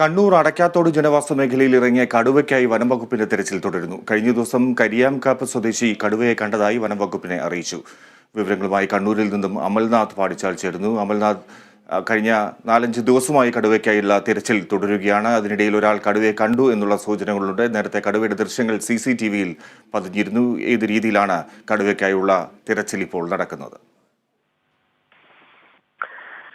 കണ്ണൂർ അടക്കാത്തോട് ജനവാസ മേഖലയിൽ ഇറങ്ങിയ കടുവയ്ക്കായി വനം വകുപ്പിന്റെ തെരച്ചിൽ തുടരുന്നു. കഴിഞ്ഞ ദിവസം കരിയാംകാപ്പ് സ്വദേശി കടുവയെ കണ്ടതായി വനംവകുപ്പിനെ അറിയിച്ചു. വിവരങ്ങളുമായി കണ്ണൂരിൽ നിന്നും അമൽനാഥ് പാടിച്ചാൽ ചേരുന്നു. അമൽനാഥ് കഴിഞ്ഞ നാലഞ്ച് ദിവസമായി കടുവയ്ക്കായുള്ള തിരച്ചിൽ തുടരുകയാണ്. അതിനിടയിൽ ഒരാൾ കടുവയെ കണ്ടു എന്നുള്ള സൂചനകളുണ്ട്. നേരത്തെ കടുവയുടെ ദൃശ്യങ്ങൾ സി സി ടി വിയിൽ പതിഞ്ഞിരുന്നു. ഏത് രീതിയിലാണ് കടുവയ്ക്കായുള്ള തിരച്ചിൽ ഇപ്പോൾ നടക്കുന്നത്?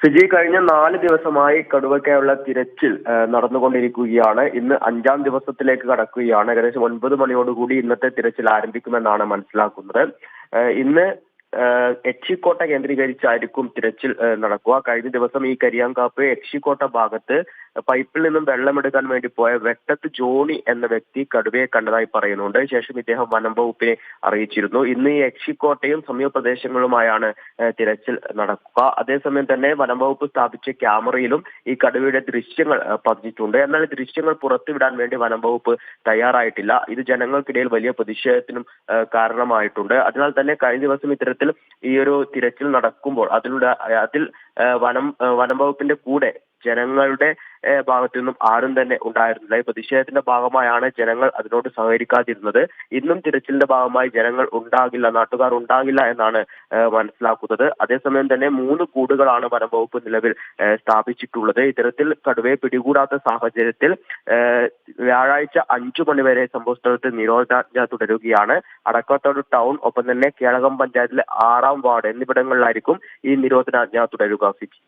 ഫിജി കഴിഞ്ഞ നാല് ദിവസമായി കടുവയ്ക്കായുള്ള തിരച്ചിൽ നടന്നുകൊണ്ടിരിക്കുകയാണ്. ഇന്ന് അഞ്ചാം ദിവസത്തിലേക്ക് കടക്കുകയാണ്. ഏകദേശം ഒൻപത് മണിയോടുകൂടി ഇന്നത്തെ തിരച്ചിൽ ആരംഭിക്കുമെന്നാണ് മനസ്സിലാക്കുന്നത്. ഇന്ന് എക്ഷിക്കോട്ട കേന്ദ്രീകരിച്ചായിരിക്കും തിരച്ചിൽ നടക്കുക. കഴിഞ്ഞ ദിവസം ഈ കരിയാങ്കാപ്പ് എക്ഷിക്കോട്ട ഭാഗത്ത് പൈപ്പിൽ നിന്നും വെള്ളമെടുക്കാൻ വേണ്ടി പോയ വെട്ടത്ത് ജോണി എന്ന വ്യക്തി കടുവയെ കണ്ടതായി പറയുന്നുണ്ട്. ശേഷം ഇദ്ദേഹം വനം വകുപ്പിനെ അറിയിച്ചിരുന്നു. ഇന്ന് ഈ എക്ഷിക്കോട്ടയും സമീപ പ്രദേശങ്ങളുമായാണ് ഏഹ്, തിരച്ചിൽ നടക്കുക. അതേസമയം തന്നെ വനം വകുപ്പ് സ്ഥാപിച്ച ക്യാമറയിലും ഈ കടുവയുടെ ദൃശ്യങ്ങൾ പതിഞ്ഞിട്ടുണ്ട്. എന്നാൽ ഈ ദൃശ്യങ്ങൾ പുറത്തുവിടാൻ വേണ്ടി വനം വകുപ്പ് തയ്യാറായിട്ടില്ല. ഇത് ജനങ്ങൾക്കിടയിൽ വലിയ പ്രതിഷേധത്തിനും കാരണമായിട്ടുണ്ട്. അതിനാൽ തന്നെ കഴിഞ്ഞ ദിവസം ഇത്തരത്തിൽ ഈ ഒരു തിരച്ചിൽ നടക്കുമ്പോൾ അതിലൂടെ അതിൽ വനം വനം വകുപ്പിന്റെ കൂടെ ജനങ്ങളുടെ ഭാഗത്തു നിന്നും ആരും തന്നെ ഉണ്ടായിരുന്നില്ല. ഈ പ്രതിഷേധത്തിന്റെ ഭാഗമായാണ് ജനങ്ങൾ അതിനോട് സഹകരിക്കാതിരുന്നത്. ഇന്നും തിരച്ചിലിന്റെ ഭാഗമായി ജനങ്ങൾ ഉണ്ടാകില്ല നാട്ടുകാർ ഉണ്ടാകില്ല എന്നാണ് മനസ്സിലാക്കുന്നത്. അതേസമയം തന്നെ മൂന്ന് കൂടുകളാണ് വനം വകുപ്പ് നിലവിൽ സ്ഥാപിച്ചിട്ടുള്ളത്. ഇത്തരത്തിൽ കടുവയെ പിടികൂടാത്ത സാഹചര്യത്തിൽ വ്യാഴാഴ്ച അഞ്ചു മണിവരെ സംഭവ സ്ഥലത്ത് നിരോധനാജ്ഞ തുടരുകയാണ്. അടക്കത്തോട് ടൗൺ ഒപ്പം തന്നെ കേളകം പഞ്ചായത്തിലെ ആറാം വാർഡ് എന്നിവിടങ്ങളിലായിരിക്കും ഈ നിരോധനാജ്ഞ തുടരുക. ഫിജി